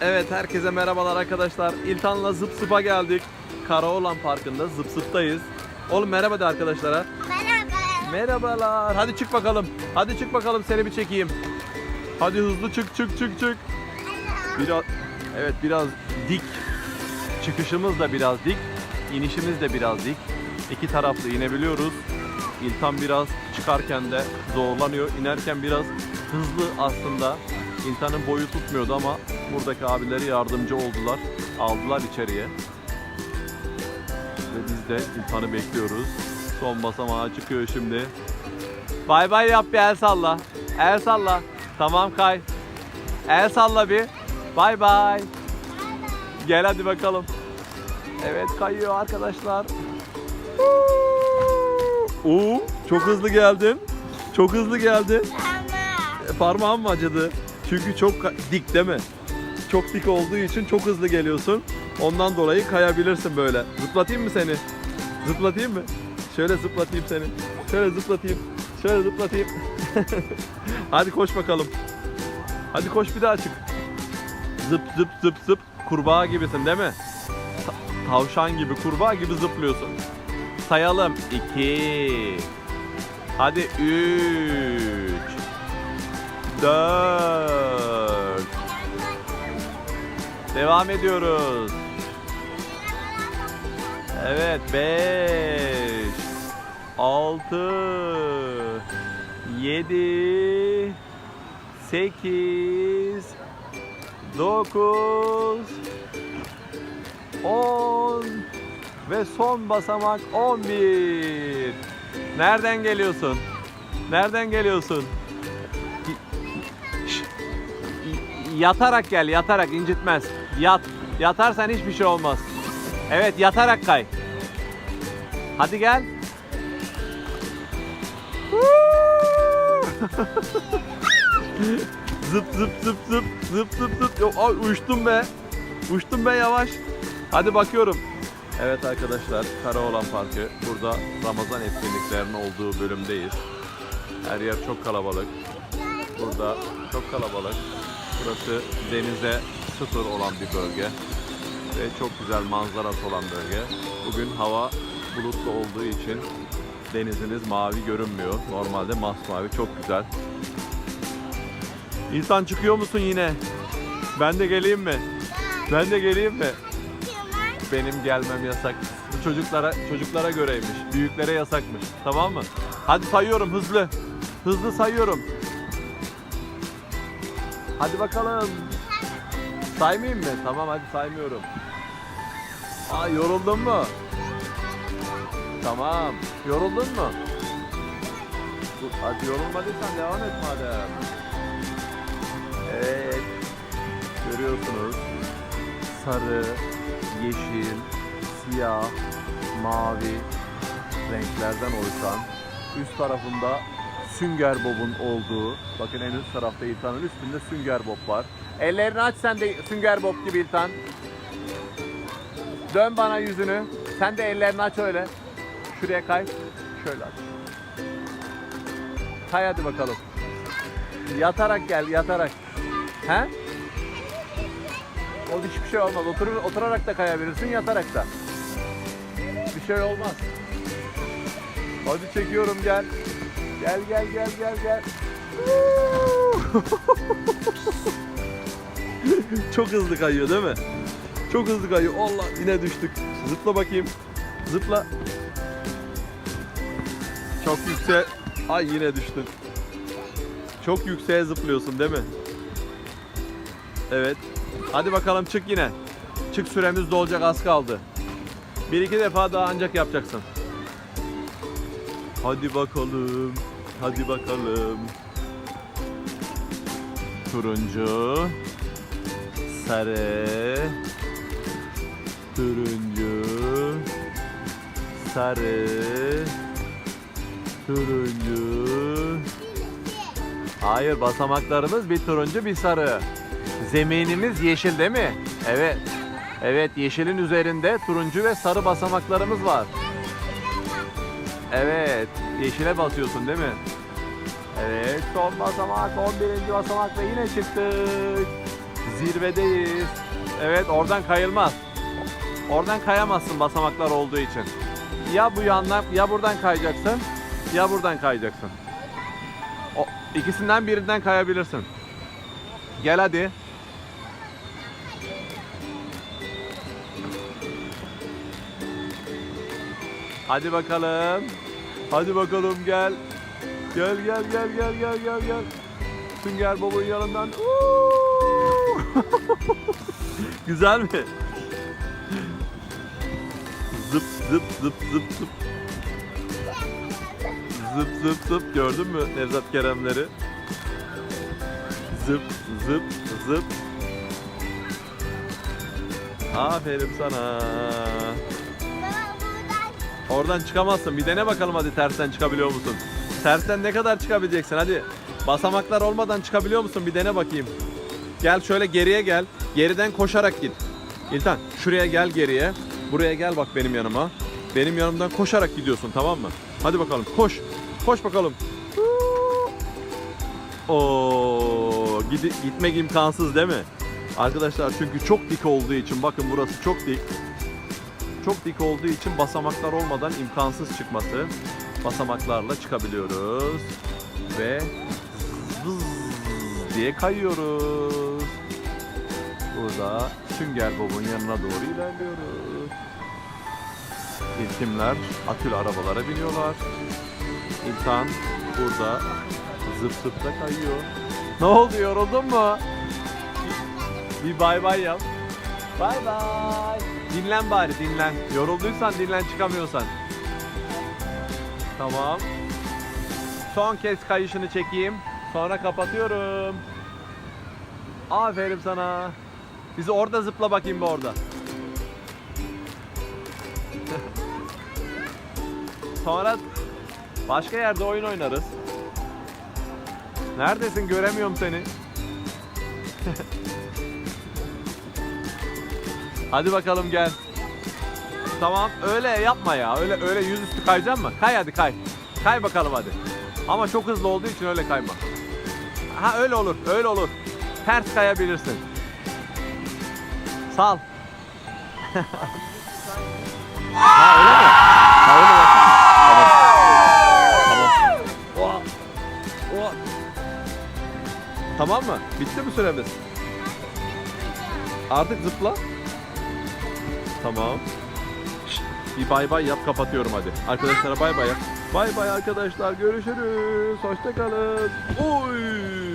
Evet herkese merhabalar arkadaşlar. İltan'la zıp zıpa geldik. Karaoğlan Parkı'nda zıp zıptayız. Oğlum merhaba de arkadaşlara. Merhaba. Merhabalar. Hadi çık bakalım. Hadi çık bakalım seni bir çekeyim. Hadi hızlı çık çık çık çık. Biraz evet biraz dik. Çıkışımız da biraz dik. İnişimiz de biraz dik. İki taraflı inebiliyoruz. İltan biraz çıkarken de zorlanıyor. İnerken biraz hızlı aslında. İltan'ın boyu tutmuyordu ama buradaki abileri yardımcı oldular. Aldılar içeriye. Ve biz de İltan'ı bekliyoruz. Son basamağa çıkıyor şimdi. Bay bay yap bir el salla. El salla. Tamam kay. El salla bir. Bay bay. Gel hadi bakalım. Evet kayıyor arkadaşlar. Oo, çok hızlı geldin. Çok hızlı geldin. Ama. E, Parmağım mı acıdı? Çünkü çok dik değil mi? Çok dik olduğu için çok hızlı geliyorsun. Ondan dolayı kayabilirsin böyle. Zıplatayım mı seni? Zıplatayım mı? Şöyle zıplatayım seni. Şöyle zıplatayım. Şöyle zıplatayım. Hadi koş bakalım. Hadi koş bir daha çık. Zıp zıp zıp zıp. Kurbağa gibisin değil mi? Ta- tavşan gibi, kurbağa gibi zıplıyorsun. Sayalım. 2 Hadi 3 4 Devam ediyoruz. Evet 5 6 7 8 9 10 ve son basamak 11. Nereden geliyorsun? Nereden geliyorsun? Yatarak gel, yatarak incitmez. Yat. Yatarsan hiçbir şey olmaz. Evet, yatarak kay. Hadi gel. zıp zıp zıp zıp zıp zıp zıp. Yok, ay uçtum be. Uçtum be yavaş. Hadi bakıyorum. Evet arkadaşlar, Karaoğlan Parkı. Burada Ramazan etkinliklerinin olduğu bölümdeyiz. Her yer çok kalabalık. Burada çok kalabalık. Burası denize sıfır olan bir bölge. Ve çok güzel manzarası olan bölge. Bugün hava bulutlu olduğu için deniziniz mavi görünmüyor. Normalde masmavi çok güzel. İnsan çıkıyor musun yine? Ben de geleyim mi? Ben de geleyim mi? Benim gelmem yasak. Bu çocuklara çocuklara göreymiş. Büyüklere yasakmış. Tamam mı? Hadi sayıyorum hızlı. Hızlı sayıyorum. Hadi bakalım. Saymayayım mı? Tamam hadi saymıyorum. Aa yoruldun mu? Tamam. Yoruldun mu? Dur, Hadi yorulmadıysan devam et madem. Evet. Görüyorsunuz. Sarı, yeşil, siyah, mavi renklerden oluşan üst tarafında sünger bobun olduğu bakın en üst tarafta İltan'ın üstünde sünger bob var. Ellerini aç sen de sünger bob gibi İltan. Dön bana yüzünü. Sen de ellerini aç öyle. Şuraya kay. Şöyle aç. Kay hadi bakalım. Yatarak gel yatarak. He? O hiçbir şey olmaz. Otur, oturarak da kayabilirsin, yatarak da. Bir şey olmaz. Hadi çekiyorum gel. Gel gel gel gel gel. Çok hızlı kayıyor değil mi? Çok hızlı kayıyor. Allah yine düştük. Zıpla bakayım. Zıpla. Çok yüksek. Ay yine düştün. Çok yükseğe zıplıyorsun değil mi? Evet. Hadi bakalım çık yine. Çık süremiz dolacak az kaldı. Bir iki defa daha ancak yapacaksın. Hadi bakalım. Hadi bakalım. Turuncu. Sarı. Turuncu. Sarı. Turuncu. Hayır basamaklarımız bir turuncu bir sarı. Zeminimiz yeşil değil mi? Evet. Evet yeşilin üzerinde turuncu ve sarı basamaklarımız var. Evet. Yeşile basıyorsun değil mi? Evet son basamak 11. basamakla yine çıktık. Zirvedeyiz. Evet oradan kayılmaz. Oradan kayamazsın basamaklar olduğu için. Ya bu yandan ya buradan kayacaksın ya buradan kayacaksın. O, ikisinden birinden kayabilirsin. Gel hadi. Hadi bakalım. Hadi bakalım gel. Gel gel gel gel gel gel gel. Sünger Bob'un yanından. Güzel mi? Zıp zıp zıp zıp zıp. Zıp zıp zıp gördün mü Nevzat Keremleri? Zıp zıp zıp. Aferin sana. Oradan çıkamazsın. Bir dene bakalım hadi tersten çıkabiliyor musun? Tersten ne kadar çıkabileceksin hadi. Basamaklar olmadan çıkabiliyor musun? Bir dene bakayım. Gel şöyle geriye gel. Geriden koşarak git. İltan şuraya gel geriye. Buraya gel bak benim yanıma. Benim yanımdan koşarak gidiyorsun tamam mı? Hadi bakalım koş. Koş bakalım. Oo, gidi, gitmek imkansız değil mi? Arkadaşlar çünkü çok dik olduğu için bakın burası çok dik. Çok dik olduğu için basamaklar olmadan imkansız çıkması. Basamaklarla çıkabiliyoruz. Ve zız diye kayıyoruz. Burada Sünger Bob'un yanına doğru ilerliyoruz. İltimler akülü arabalara biniyorlar. İltan burada zıp zıp da kayıyor. Ne oldu yoruldun mu? Bir bay bay yap. Bay bay. Dinlen bari dinlen. Yorulduysan dinlen çıkamıyorsan. Tamam. Son kez kayışını çekeyim. Sonra kapatıyorum. Aferin sana. Bizi orada zıpla bakayım bir orada. Sonra başka yerde oyun oynarız. Neredesin? Göremiyorum seni. Hadi bakalım gel. Tamam öyle yapma ya. Öyle öyle yüzüstü kayacaksın mı? Kay hadi kay. Kay bakalım hadi. Ama çok hızlı olduğu için öyle kayma. Ha öyle olur. Öyle olur. Ters kayabilirsin. Sal. ha öyle mi? Ha öyle mi? Tamam. Tamam mı? Bitti mi süremiz? Artık zıpla. Tamam. Bir bay bay yap kapatıyorum hadi. Arkadaşlara bay bay yap. Bay bay arkadaşlar görüşürüz. Hoşçakalın. Oy.